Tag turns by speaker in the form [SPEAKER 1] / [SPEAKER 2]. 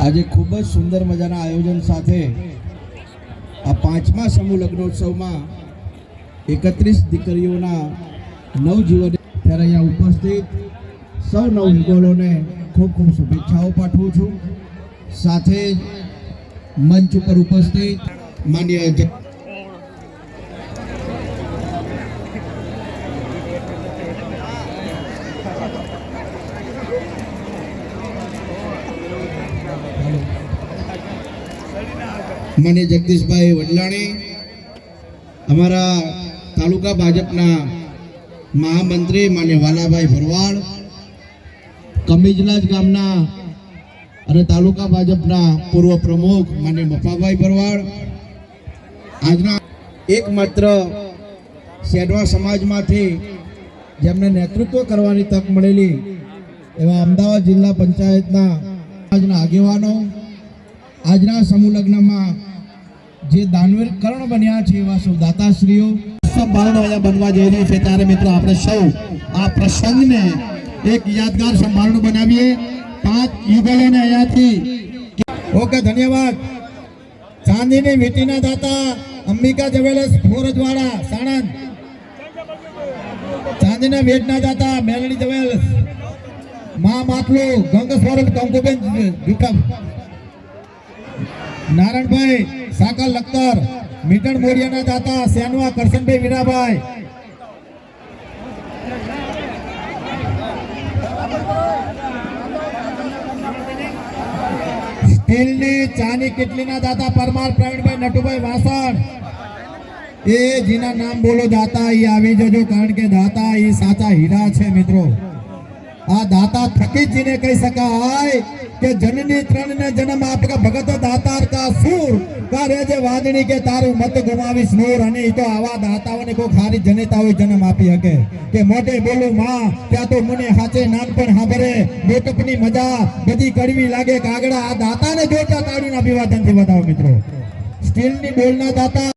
[SPEAKER 1] આજે ખૂબ જ સુંદર મજાના આયોજન સાથે આ પાંચમા સમૂહ લગ્નોત્સવમાં એકત્રીસ દીકરીઓના નવજીવન ત્યારે અહીંયા ઉપસ્થિત. સૌ નવયુગલોને ખૂબ ખૂબ શુભેચ્છાઓ પાઠવું છું. સાથે મંચ ઉપર ઉપસ્થિત. માન્ય માન્ય જગદીશભાઈ વડલાણી, અમારા તાલુકા ભાજપના મહામંત્રી માન્ય વાલાભાઈ ભરવાડ, કમિજલાજ ગામના અને તાલુકા ભાજપના પૂર્વ પ્રમુખ માન્ય મફાભાઈ ભરવાડ. આજના એકમાત્ર શેડવા સમાજમાંથી જેમને નેતૃત્વ કરવાની તક મળેલી એવા અમદાવાદ જિલ્લા પંચાયતના આજના આગેવાનો, આજના સમૂહ લગ્નમાં જે દાનવીર કર્ણ બન્યા છે એવા સૌ દાતાશ્રીઓ. સંભાળનો અહીંયા બનવા જઈ રહી છે. ત્યારે મિત્રો આપણે સૌ આ પ્રસંગને એક યાદગાર સંભાળનું બનાવીએ. પાંચ યુગલોને અહીંયાથી ઓકે ધન્યવાદ. ચાંદીની વીટીના દાતા અંબિકા જવેલર્સ ફોરજવાડા સાણંદ. ચાંદીના વેટના દાતા મેલડી જવેલર્સ મા માટલું ગંગ સ્વરૂપ કંકુબેન જુઠમ નારાયણભાઈ, સાકલ લખતર. મીટર મોરિયાના દાતા સેનવા, કરશનભાઈ વીરાભાઈ સ્ટીલની ચાની કેટલીના દાતા? પરમાર, પ્રવીણભાઈ, નટુભાઈ, વાસણ. એ જેના નામ બોલો, દાતા એ આવી જજો, કારણ કે દાતા એ સાચા હીરા છે, મિત્રો. આ દાતા થકી જ જીને કહી શકાય. કે જનની ત્રણ ને જન્મ આપે ભગત દાતાર કા સૂર તારે જે વાદણી કે તારું મત ગુમાવીશ નૂર. અને ઈ તો આવા દાતાઓને કોઈ ખારી જનેતાઓએ જન્મ આપી શકે. કે મોઢે બોલું, માં, ત્યાં તો મને હાચે નાનપણ હાંભરે મેકઅપની મજા બધી કડવી લાગે. કાગડા આ દાતાને જોતા તાળીના અભિવાદનથી બતાવો મિત્રો, સ્ટીલની ડોલના દાતા